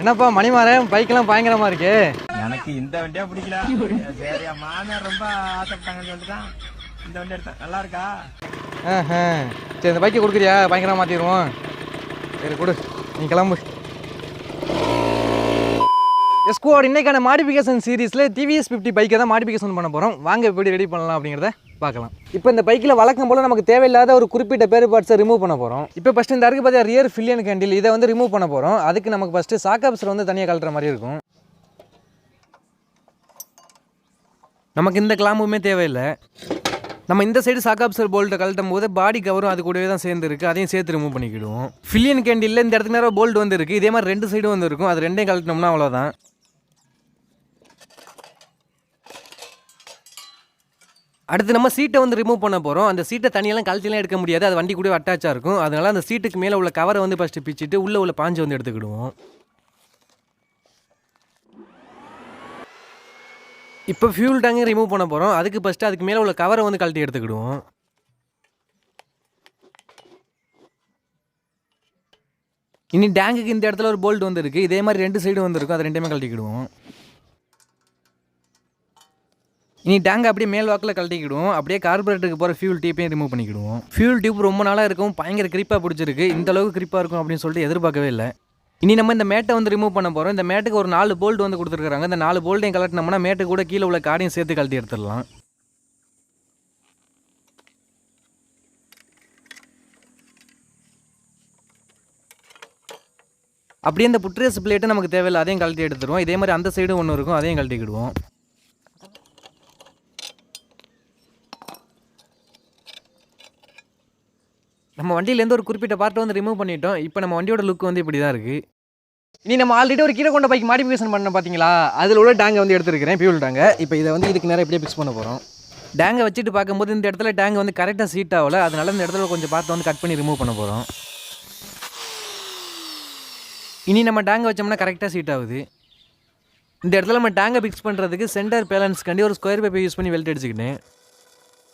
என்னப்பா மணிமாறன்? பைக்கெல்லாம் பயங்கரமா இருக்கு. எனக்கு இந்த வண்டியா பிடிக்கல. சரி மாமியார் ரொம்ப ஆசைப்பட்டாங்கன்னு சொல்லிட்டு தான் இந்த வண்டி எடுத்தேன். நல்லா இருக்கா. சரி இந்த பைக்கை கொடுக்குறியா? பயங்கரமா மாத்திடுவோம். சரி கொடு. நீ கிளம்பு. எஸ்குவாட் இன்றைக்கான மாடிஃபிகேஷன் சீரீஸில் டிவிஎஸ் ஃபிஃப்டி பைக்கை தான் மாடிஃபிகேஷன் பண்ண போகிறோம் வாங்க எப்படி ரெடி பண்ணலாம் அப்படிங்கிறத பார்க்கலாம். இப்போ இந்த பைக்கில் வழக்கம் போல் நமக்கு தேவையில்லாத ஒரு குறிப்பிட்ட பேர் பார்ட்ஸை ரிமூவ் பண்ண போகிறோம் இப்போ ஃபஸ்ட்டு இந்த அருக்கு பார்த்தா ரியர் ஃபில்லியன் கேண்டில் இதை வந்து ரிமூவ் பண்ண போகிறோம் அதுக்கு நமக்கு ஃபஸ்ட்டு சாக்காப்ஸர் வந்து தனியாக கலட்டுற மாதிரி இருக்கும். நமக்கு இந்த கிளாம்புமே தேவையில்லை. நம்ம இந்த சைடு சாக்காப்சர் போல்ட்டை கழட்டும் போது பாடி கவரும் அது கூடவே தான் சேர்ந்து இருக்குது அதையும் சேர்த்து ரிமூவ் பண்ணிக்கிடுவோம். ஃபில்லியன் கேண்டில் இந்த இடத்துக்கு நேரம் போல்ட் வந்து இருக்குது இதே மாதிரி ரெண்டு சைடும் வந்து இருக்கும். அது ரெண்டையும் கழட்டினோம்னா அவ்வளோதான் அடுத்து நம்ம சீட்டை வந்து ரிமூவ் பண்ண போகிறோம் அந்த சீட்டை தனியெல்லாம் கழட்டிலாம் எடுக்க முடியாது. அது வண்டி கூட அட்டாச்சாக இருக்கும். அதனால அந்த சீட்டுக்கு மேலே உள்ள கவரை வந்து ஃபஸ்ட்டு பிச்சுட்டு உள்ளே உள்ள பாஞ்சு வந்து எடுத்துக்கிடுவோம். இப்போ ஃபியூல் டேங்கையும் ரிமூவ் பண்ண போகிறோம் அதுக்கு ஃபஸ்ட்டு அதுக்கு மேலே உள்ள கவரை வந்து கழட்டி எடுத்துக்கிடுவோம். இனி டேங்குக்கு இந்த இடத்துல ஒரு போல்ட் வந்துருக்கு இதே மாதிரி ரெண்டு சைடு வந்துருக்கும் அது ரெண்டுமே கழட்டிக்கிடுவோம். இனி டேங்க் அப்படியே மேல் வாக்கில் கழட்டிக்கிடுவோம். அப்படியே கார்பரேட்டருக்கு போகிற ஃபியூல் டியூப்பையும் ரிமூவ் பண்ணிக்கிடுவோம். ஃபியூல் டியூப் ரொம்ப நாளாக இருக்கும் பயங்கர கிரிப்பாக பிடிச்சிருக்கு. இந்த அளவுக்கு கிரிப்பாக இருக்கும் அப்படின்னு சொல்லிட்டு எதிர்பார்க்கவே இல்லை. இனி நம்ம இந்த மேட்டை வந்து ரிமூவ் பண்ண போகிறோம் இந்த மேட்டுக்கு ஒரு நாலு போல்ட் வந்து கொடுத்துருக்காங்க இந்த நாலு போல்ட்டையும் கலட்டினோம்னா மேட்டு கூட கீழே உள்ள காடையும் சேர்த்து கழட்டி எடுத்துடலாம். அப்படியே இந்த புட்ரேஸ் பிளேட்டு நமக்கு தேவையில்லை. அதையும் கழட்டி எடுத்துருவோம் இதே மாதிரி அந்த சைடும் ஒன்று இருக்கும். அதையும் கழட்டிக்கிடுவோம். நம்ம வண்டியிலேருந்து ஒரு குறிப்பிட்ட பார்ட்டை வந்து ரிமூவ் பண்ணிட்டோம். இப்போ நம்ம வண்டியோட லுக் வந்து இப்படி தான் இருக்குது இனி நம்ம ஆல்ரெடி ஒரு கீழே கொண்ட பைக் மாடிஃபிகேஷன் பண்ண பார்த்தீங்களா அதில் உள்ள டேங்கை வந்து எடுத்துருக்கிறேன் பியூல் டேங்கை இப்போ இதை வந்து இதுக்கு நேரம் இப்படியே ஃபிக்ஸ் பண்ண போகிறோம் டேங்கை வச்சுட்டு பார்க்கும்போது இந்த இடத்துல டேங்க் வந்து கரெக்டாக சீட் ஆகல. அதனால இந்த இடத்துல கொஞ்சம் பார்த்து வந்து கட் பண்ணி ரிமூவ் பண்ண போகிறோம் இனி நம்ம டேங்கை வச்சோம்னா கரெக்டாக சீட் ஆகுது. இந்த இடத்துல நம்ம டேங்கை ஃபிக்ஸ் பண்ணுறதுக்கு சென்டர் பேலன்ஸ்க்காண்டி ஒரு ஸ்கொயர் பேப்பர் யூஸ் பண்ணி வெல்ட் அடிச்சுக்கிட்டேன்.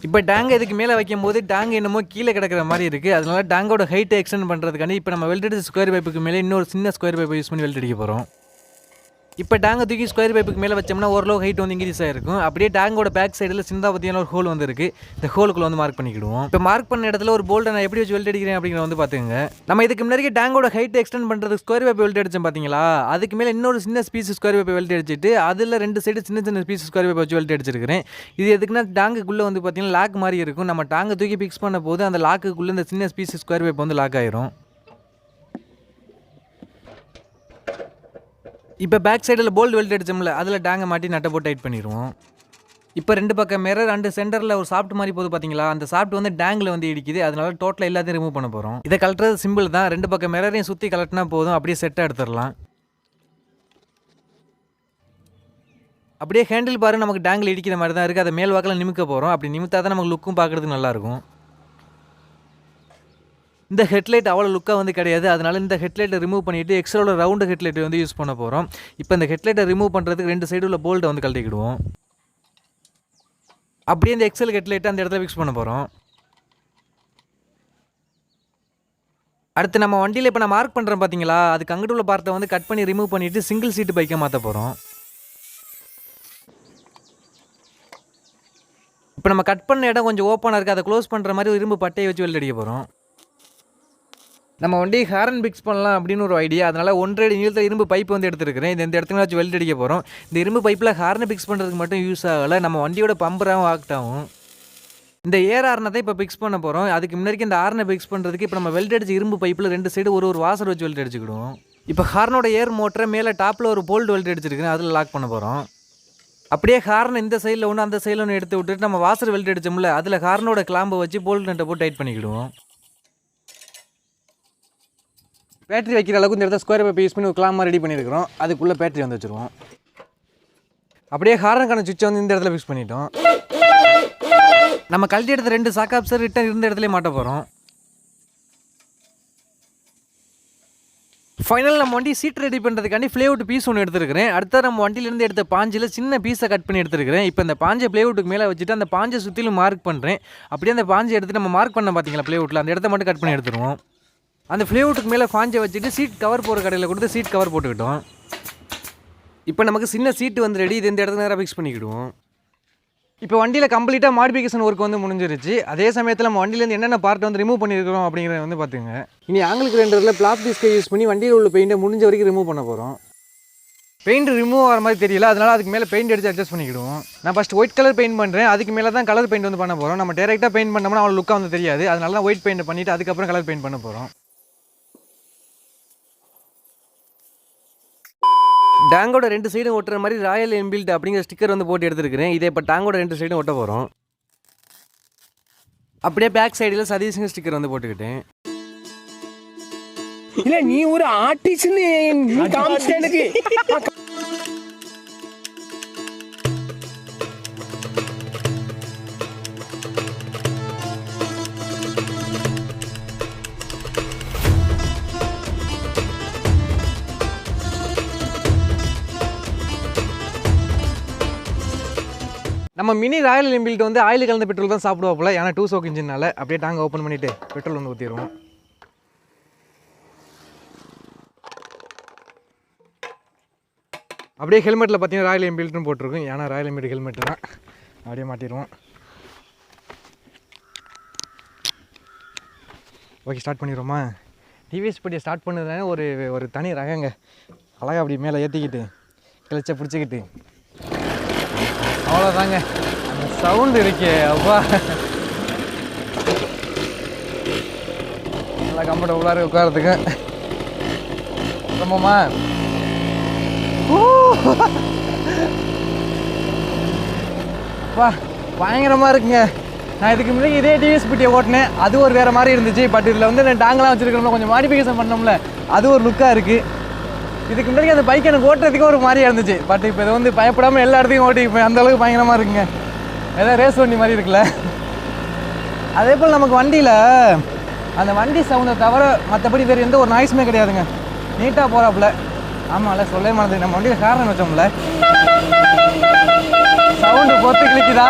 இப்போ டேங்க் இதுக்கு மேலே வைக்கும் போது டேங்க் என்னமோ கீழே கிடக்கிற மாதிரி இருக்குது அதனால டேங்கோட ஹைட்டை எக்ஸ்டெண்ட் பண்ணுறதுக்காண்டி இப்போ நம்ம வெல்ட் அடிச்ச ஸ்கொயர் பைப்புக்கு மேலே இன்னொரு சின்ன ஸ்கொயர் பைப்பை யூஸ் பண்ணி வெல்ட் அடிக்க போகிறோம் இப்போ டேங்கை தூக்கி ஸ்கொயர் பைப்புக்கு மேலே வச்சோம்னா ஓரளவு ஹைட் வந்து இன்க்ரீஸ் ஆகிருக்கும் அப்படியே டேங்கோட பேக் சைடில் சிந்தா பற்றியான ஒரு ஹோல் வந்துருக்கு. இந்த ஹோலுக்குள்ள வந்து மார்க் பண்ணிக்கிடுவோம். இப்போ மார்க் பண்ண இடத்துல ஒரு போல்ட்டை நான் எப்படி வச்சு வெல்ட் அடிக்கிறேன் அப்படிங்கிற வந்து பார்த்துங்க நம்ம இதுக்கு முன்னாடி டேங்கோட ஹைட் எக்ஸ்டெண்ட் பண்ணுறது ஸ்கொயர் பைப் வெல்ட் அடிச்சோம் பார்த்தீங்களா அதுக்கு மேலே இன்னொரு சின்ன ஸ்பீஸ் ஸ்கொயர் பைப் வெல்ட் அடிச்சிட்டு அதில் ரெண்டு சைடு சின்ன சின்ன ஸ்பீஸ் ஸ்கொயர் பைப் வச்சு வெல்ட் அடிச்சிருக்கிறேன். இது எதுக்குன்னா டேங்குக்குள்ளே வந்து பார்த்தீங்கன்னா லாக் மாதிரி இருக்கும். நம்ம டேங்கை தூக்கி ஃபிக்ஸ் பண்ண போது அந்த லாக்குக்குள்ளே இந்த சின்ன ஸ்பீஸ் ஸ்கொயர் பைப் வந்து லாக் ஆயிரும். இப்போ பேக் சைடில் போல்ட் வெல்ட் அடிச்சோம்ல அதில் டேங்கை மாட்டி நட்டை போட்டு டைட் பண்ணிடுவோம் இப்போ ரெண்டு பக்கம் மிரர் ரெண்டு சென்டரில் ஒரு சாஃப்ட் மாதிரி போது பார்த்தீங்களா அந்த சாஃப்ட் வந்து டேங்கில் வந்து இடிக்குது. அதனால டோட்டலாக எல்லாத்தையும் ரிமூவ் பண்ண போகிறோம் இதை கலட்டுறது சிம்பிள் தான். ரெண்டு பக்கம் மிரரையும் சுற்றி கலட்டினா போதும். அப்படியே செட்டாக எடுத்துடலாம். அப்படியே ஹேண்டில் பாரு நமக்கு டேங்கில் இடிக்கிற மாதிரி தான் இருக்குது அதை மேல் வாக்கில் நிமிக்க போகிறோம் அப்படி நிமித்தா தான் நமக்கு லுக்கும் பார்க்குறதுக்கு நல்லாயிருக்கும் இந்த ஹெட்லைட் அவ்வளோ லுக்காக வந்து கிடையாது. அதனால் இந்த ஹெட்லைட்டை ரிமூவ் பண்ணிவிட்டு எக்ஸ்ட்ராவோட ரவுண்டு ஹெட்லைட் வந்து யூஸ் பண்ண போகிறோம் இப்போ இந்த ஹெட்லைட்டை ரிமூவ் பண்ணுறதுக்கு ரெண்டு சைடு உள்ள போல்ட்டை வந்து கழட்டிக்கிடுவோம். அப்படியே இந்த எக்ஸல் ஹெட்லைட்டை அந்த இடத்துல ஃபிக்ஸ் பண்ண போகிறோம் அடுத்து நம்ம வண்டியில் இப்போ நான் மார்க் பண்ணுறோம் பார்த்தீங்களா அதுக்கு அங்கிட்டு உள்ள பார்ட்டை வந்து கட் பண்ணி ரிமூவ் பண்ணிவிட்டு சிங்கிள் சீட்டு பைக்கை மாற்ற போகிறோம் இப்போ நம்ம கட் பண்ண இடம் கொஞ்சம் ஓப்பனாக இருக்குது அதை க்ளோஸ் பண்ணுற மாதிரி இரும்பு பட்டையை வச்சு வெளில அடிக்க போகிறோம் நம்ம வண்டி ஹாரன் பிக்ஸ் பண்ணலாம் அப்படின்னு ஒரு ஐடியா அதனால் ஒன்றரை அடி நீளத்தில் இரும்பு பைப் வந்து எடுத்துருக்கிறேன். இந்த இந்த இடத்துல வச்சு வெல்ட் அடிக்க போகிறோம் இந்த இரும்பு பைப்பில் ஹார்னை பிக்ஸ் பண்ணுறதுக்கு மட்டும் யூஸ் ஆகலை. நம்ம வண்டியோட பம்பராகவும் ஆக்டாகும் இந்த ஏர் ஆர்னை தான் இப்போ பிக்ஸ் பண்ண போகிறோம் அதுக்கு முன்னாடி இந்த ஆர்னை பிக்ஸ் பண்ணுறதுக்கு இப்போ நம்ம வெல்ட் அடிச்சு இரும்பு பைப்பில் ரெண்டு சைடு ஒரு ஒரு வாசர் வச்சு வெல்ட் அடிச்சுக்கிடுவோம். இப்போ ஹார்னோட ஏர் மோட்டரை மேலே டாப்பில் ஒரு போல்டு வெல்ட் அடிச்சிருக்கிறேன். அதில் லாக் பண்ண போகிறோம் அப்படியே ஹார்ன் இந்த சைடில் ஒன்று அந்த சைடில் ஒன்று எடுத்து விட்டுட்டு நம்ம வாசர் வெல்ட் அடிச்சோம்ல அதில் ஹார்னோட கிளாம்பை வச்சு போல்ட் நட்டை போட்டு டைட் பண்ணிக்கிடுவோம். பேட்டரி வைக்கிற அளவுக்கு இந்த இடத்துல ஸ்கொயர் பைப் யூஸ் பண்ணி ஒரு கிளாமா ரெடி பண்ணியிருக்கிறோம். அதுக்குள்ளே பேட்டரி வந்து வச்சுருவோம். அப்படியே ஹாரனுக்கான சுவிட்சை வந்து இந்த இடத்துல ஃபிக்ஸ் பண்ணிட்டோம். நம்ம கழட்டி எடுத்த ரெண்டு சாக்காப்சர் ரிட்டன் இருந்த இடத்துல மாட்ட போகிறோம் ஃபைனல் நம்ம வண்டி சீட் ரெடி பண்ணுறதுக்காண்டி ஃப்ளேவுட் பீஸ் ஒன்று எடுத்துருக்கிறேன். அடுத்த நம்ம வண்டியிலேருந்து எடுத்த பாஞ்சில் சின்ன பீஸை கட் பண்ணி எடுத்துருக்கிறேன். இப்போ இந்த பாஞ்சை ப்ளேவுட்டுக்கு மேலே வச்சுட்டு அந்த பாஞ்சை சுற்றிலும் மார்க் பண்ணுறேன் அப்படியே அந்த பாஞ்சை எடுத்து நம்ம மார்க் பண்ண பார்த்தீங்களா ப்ளேவுட்டில் அந்த இடத்த மட்டும் கட் பண்ணி எடுத்துருவோம். அந்த ஃப்ளேவுட்டுக்கு மேலே ஃபாஞ்சை வச்சுட்டு சீட் கவர் போகிற கடையில் கொடுத்து சீட் கவர் போட்டுக்கிட்டோம். இப்போ நமக்கு சின்ன சீட்டு வந்து ரெடி இது இந்த இடத்துல நேராக ஃபிக்ஸ் பண்ணிக்கிடுவோம். இப்போ வண்டியில் கம்ப்ளீட்டாக மாடிஃபிகேஷன் ஒர்க் வந்து முடிஞ்சிருச்சு. அதே சமயத்தில் நம்ம வண்டியிலேருந்து என்னென்ன பார்ட் வந்து ரிமூவ் பண்ணியிருக்கிறோம் அப்படிங்கிறத வந்து பார்த்துங்க இனி ஆங்கிலுக்கு ரெண்டரில் பிளாஸ்டிக் டிஸ்கை யூஸ் பண்ணி வண்டியில் உள்ள பெயிண்ட்டை முடிஞ்ச வரைக்கும் ரிமூவ் பண்ண போகிறோம் பெயிண்ட் ரிமூவ் ஆகிற மாதிரி தெரியல. அதனால அதுக்கு மேலே பெயிண்ட் அடித்து அட்ஜஸ்ட் பண்ணிக்கிடுவோம். நான் ஃபஸ்ட் ஒயிட் கலர் பெயிண்ட் பண்ணுறேன் அதுக்கு மேலே தான் கலர் பெயிண்ட் வந்து பண்ண போகிறோம் நம்ம டேரெக்டாக பெயிண்ட் பண்ணோம்னா அவ்வளோ லுக்காக வந்து தெரியாது. அதனால தான் ஒயிட் பெயிண்ட் பண்ணிவிட்டு அதுக்கப்புறம் கலர் பெயிண்ட் பண்ண போகிறோம் டேங்கோட ரெண்டு சைடும் ஒட்டுற மாதிரி ராயல் என்ஃபீல்டு அப்படிங்கிற ஸ்டிக்கர் வந்து போட்டு எடுத்துருக்கிறேன். இதே இப்போ டேங்கோட ரெண்டு சைடும் ஒட்ட போகிறோம் அப்படியே பேக் சைடில் சதீஷுங்க ஸ்டிக்கர் வந்து போட்டுக்கிட்டேன். இல்ல நீ ஒரு ஆர்டிஸ்ட்னு நீ நம்ம மினி ராயல் என்ஃபீல்டு வந்து ஆயில் கலந்த பெட்ரோல் தான் சாப்பிடுவாப்புல ஏன்னா டூ சோக் இன்ஜினால அப்படியே டாங்க ஓப்பன் பண்ணிவிட்டு பெட்ரோல் வந்து ஊற்றிடுவோம் அப்படியே ஹெல்மெட்டில் பார்த்தீங்கன்னா ராயல் என்ஃபீல்டுன்னு போட்டிருக்கும். ஏன்னா ராயல் என்ஃபீல்டு ஹெல்மெட் தான். அப்படியே மாட்டிடுவோம். ஓகே ஸ்டார்ட் பண்ணிடுவோமா? டிவிஎஸ் படியை ஸ்டார்ட் பண்ணுறதுனால ஒரு ஒரு தனி ரகங்க. அழகாக அப்படி மேலே ஏற்றிக்கிட்டு கிளச்சை பிடிச்சிக்கிட்டு. அவ்வளோதாங்க அந்த சவுண்டு இருக்கே அப்பா. நல்லா கம்ஃபர்டபுளாக இருக்கு உட்காரத்துக்கு ரொம்பமா அப்பா பயங்கரமாக இருக்குங்க. நான் இதுக்கு முன்னாடி இதே டிவிஎஸ் பிட்டியை ஓட்டினேன். அது ஒரு வேறு மாதிரி இருந்துச்சு. பட் இதில் வந்து நான் டாங்கெலாம் வச்சுருக்கோம்ல கொஞ்சம் மாடிஃபிகேஷன் பண்ணோம்ல. அது ஒரு லுக்காக இருக்குது இதுக்கு முன்னாடி அந்த பைக் எனக்கு ஓட்டுறதுக்கு ஒரு மாதிரியா இருந்துச்சு. பட் இப்போ இதை வந்து பயப்படாமல் எல்லா இடத்தையும் ஓட்டி இப்போ அந்த அளவுக்கு பயங்கரமாக இருக்குங்க. ஏதாவது ரேஸ் வண்டி மாதிரி இருக்குல்ல. அதே போல் நமக்கு வண்டியில் அந்த வண்டி சவுண்டை தவிர மற்றபடி வேறு எந்த ஒரு நாய்ஸுமே கிடையாதுங்க. நீட்டாக போகிறாப்புல ஆமாம்ல சொல்லவே மாட்டேன் நம்ம வண்டியில் காரணம் வச்சோம்ல. சவுண்டு பொத்து கிளிக்குதா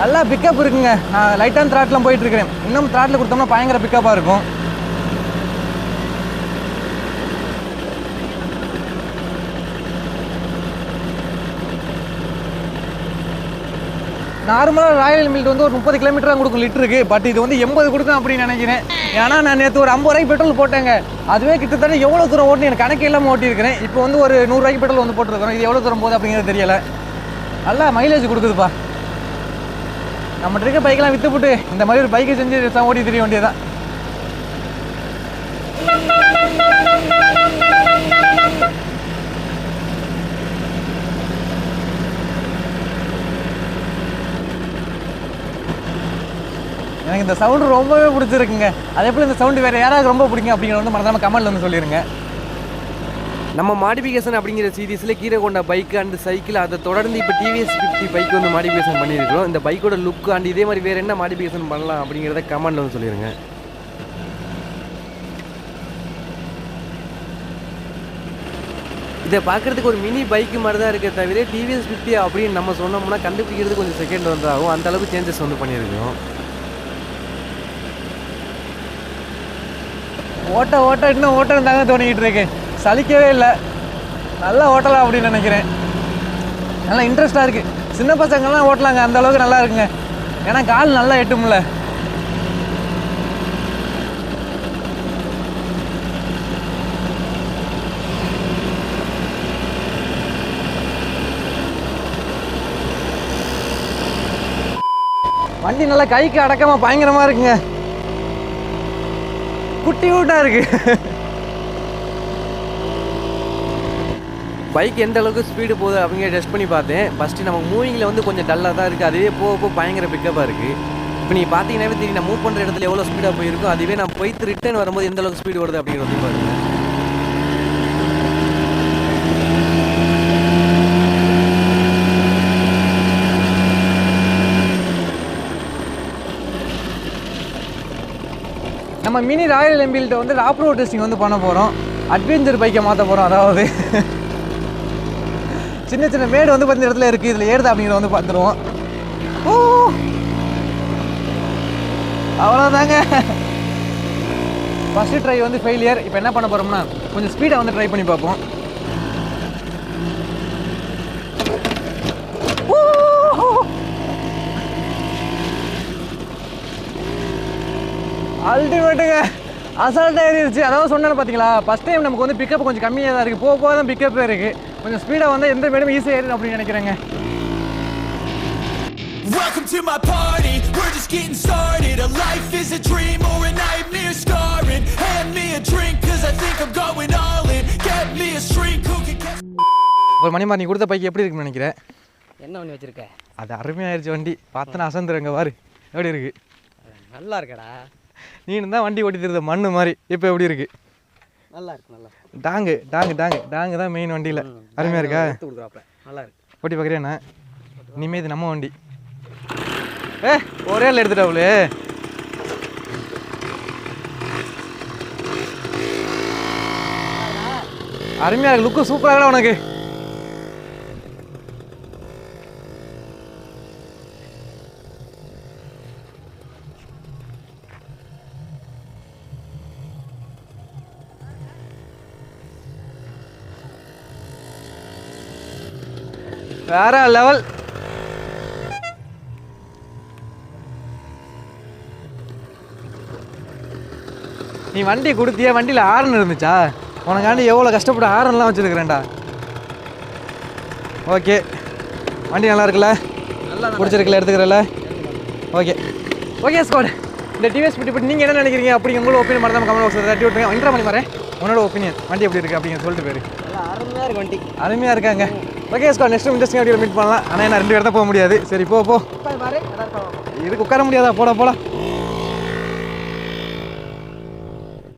நல்லா பிக்கப் இருக்குங்க. நான் லைட்டான த்ராட்லாம் போயிட்டு இருக்கிறேன். இன்னும் த்ராட்டில் கொடுத்தோம்னா பயங்கர பிக்கப்பாக இருக்கும். நார்மலாக ராயல் என்ஃபீல்டு வந்து ஒரு முப்பது கிலோமீட்டர் தான் கொடுக்கும் லிட்டருக்கு பட் இது வந்து எண்பது கொடுக்கும் அப்படின்னு நினைக்கிறேன். ஏன்னா நான் நேற்று ஒரு ஐம்பது ரூபாய்க்கு பெட்ரோல் போட்டேங்க. அதுவே கிட்டத்தட்ட எவ்வளோ தூரம் ஓட்டு எனக்கு கணக்கு இல்லாமல் ஓட்டியிருக்கிறேன். இப்போ வந்து ஒரு நூறுரூவாய்க்கு பெட்ரோல் வந்து போட்டிருக்கிறோம். இது எவ்வளோ தூரம் போகுது அப்படிங்கிறது தெரியல. நல்லா மைலேஜ் கொடுக்குதுப்பா. நம்மகிட்ட இருக்க பைக்கெல்லாம் விற்றுப்புட்டு இந்த மாதிரி ஒரு பைக்கை செஞ்சு ஓட்டி தெரிய வேண்டியதான் எனக்கு இந்த சவுண்டு ரொம்பவே பிடிச்சிருக்குங்க. அதே போல் இந்த சவுண்டு வேறு யாராவது ரொம்ப பிடிக்கும் அப்படிங்கிற வந்து மறக்காம கமெண்ட்டில் வந்து சொல்லிடுங்க நம்ம மாடிஃபிகேஷன் அப்படிங்கிற சீரீஸில் கீரை கொண்ட பைக் அண்ட் சைக்கிள் அதை தொடர்ந்து இப்போ டிவிஎஸ் ஃபிஃப்டி பைக் வந்து மாடிஃபிகேஷன் பண்ணியிருக்கிறோம். இந்த பைக்கோட லுக் அண்ட் இதே மாதிரி வேறு என்ன மாடிஃபிகேஷன் பண்ணலாம் அப்படிங்கிறத கமெண்ட்டில் வந்து சொல்லிடுங்க இதை பார்க்குறதுக்கு ஒரு மினி பைக்கு மாதிரி தான் இருக்கே தவிர டிவிஎஸ் ஃபிஃப்டி அப்படின்னு நம்ம சொன்னோம்னா கண்டுபிடிக்கிறது கொஞ்சம் செகண்ட் வந்து ஆகும். அந்தளவுக்கு சேஞ்சஸ் வந்து பண்ணியிருக்கோம் ஓட்ட ஓட்ட இன்னும் ஓட்டம் தாங்க தோணிக்கிட்டு இருக்கு. சலிக்கவே இல்லை. நல்லா ஓட்டலாம் அப்படின்னு நினைக்கிறேன். நல்லா இன்ட்ரெஸ்டாக இருக்குது சின்ன பசங்கள்லாம் ஓட்டலாங்க. அந்த அளவுக்கு நல்லா இருக்குங்க. ஏன்னா கால் நல்லா எட்டும்ல. வண்டி நல்லா கைக்கு அடக்கமாக பயங்கரமாக இருக்குங்க. குட்டி கூட்டா இருக்குது பைக் எந்த அளவுக்கு ஸ்பீடு போகுது அப்படிங்கிற டெஸ்ட் பண்ணி பார்த்தேன். ஃபஸ்ட்டு நம்ம மூவிங்கில் வந்து கொஞ்சம் டல்லாக தான் இருக்குது அதுவே போக போக பயங்கர பிக்கப்பாக இருக்குது இப்போ நீங்கள் பார்த்தீங்கன்னாவே தெரியும் நான் மூவ் பண்ணுற இடத்துல எவ்வளோ ஸ்பீடாக போயிருக்கோ அதுவே நான் போயிட்டு ரிட்டர்ன் வரும்போது எந்த அளவுக்கு ஸ்பீடு வருது அப்படிங்கிறது பாருங்கள் நம்ம மினி ராயல் என்ஃபீல்டை வந்து ராப் ரோட் டெஸ்டிங் வந்து பண்ண போகிறோம் அட்வென்ச்சர் பைக்கை மாற்ற போகிறோம் அதாவது சின்ன சின்ன மேடு வந்து பார்த்த இடத்துல இருக்குது இதில் ஏறுது அப்படிங்கிற வந்து பார்த்துருவோம் ஓ! அவ்வளோதாங்க ஃபஸ்ட்டு ட்ரை வந்து ஃபெயிலியர் இப்போ என்ன பண்ண போகிறோம்னா கொஞ்சம் ஸ்பீடாக வந்து ட்ரை பண்ணி பார்ப்போம். அல்டிமேட்டுங்க அசால்ட்டாக ஏறிடுச்சு அதாவது சொன்னேன் பார்த்தீங்களா ஃபஸ்ட் டைம் நமக்கு வந்து பிக்கப் கொஞ்சம் கம்மியாக தான் இருக்குது போக போக தான் பிக்கப் இருக்குது கொஞ்சம் ஸ்பீடாக வந்து எந்த மேடும் ஈஸியாக ஏறிடும் அப்படின்னு நினைக்கிறேங்க. Welcome to my party, we're just getting started. A life is a dream or a nightmare scarring. Hand me a drink cause I think I'm going all in. Get me a shrink who can catch ஒரு மணிமா நீ கொடுத்த bike எப்படி இருக்குன்னு நினைக்கிறேன் என்ன பண்ணி வச்சிருக்க? அது அருமையாயிருச்சு வண்டி. பார்த்தனா அசந்துருங்க பாரு. எப்படி இருக்கு? நல்லா இருக்கடா. நீனு தான் வண்டி ஓட்டி தருது மண்ணு மாதிரி. இப்போ எப்படி இருக்கு? நல்லா இருக்கு நல்லா. டாங்கு டாங்கு டாங்கு. டாங்கு தான் மெயின் வண்டியில். அருமையாக இருக்கா? நல்லா இருக்கு. ஓட்டி பார்க்குறேண்ணா இனிமே இது நம்ம வண்டி. ஏ ஒரே ஆள் எடுத்துட்டாவுலே அருமையாக இருக்கு லுக்கு சூப்பராக உனக்கு. வேற லெவல். நீ வண்டி கொடுத்தியா? வண்டியில் ஆரன் இருந்துச்சா? உனக்காண்டி எவ்வளோ கஷ்டப்பட்டு ஆரன்லாம் வச்சுருக்கிறேன்டா. ஓகே வண்டி நல்லா இருக்குல்ல? பிடிச்சிருக்குல்ல எடுத்துக்கிறல ஓகே ஓகே ஸ்குவாட் இந்த டிவிஎஸ் பற்றி பற்றி நீங்கள் என்ன நினைக்கிறீங்க? அப்படி உங்களோட ஒப்பீனியன் மறந்தாம கமெண்ட் பாக்ஸில் தட்டி விட்டுருங்க. இன்ட்ரா பண்ணி வரேன் உன்னோட ஒப்பீனியன் வண்டி எப்படி இருக்குது அப்படிங்க சொல்லிட்டு போயிரு. நல்லா அருமையாக இருக்கு வண்டி. அருமையாக இருக்காங்க. Okay squad next interesting video meet பண்ணலாம். ஆனால் என்ன ரெண்டு இடத்த போக முடியாது. சரி போ போ. இதுக்கு உட்கார முடியாதா? போடா போடா.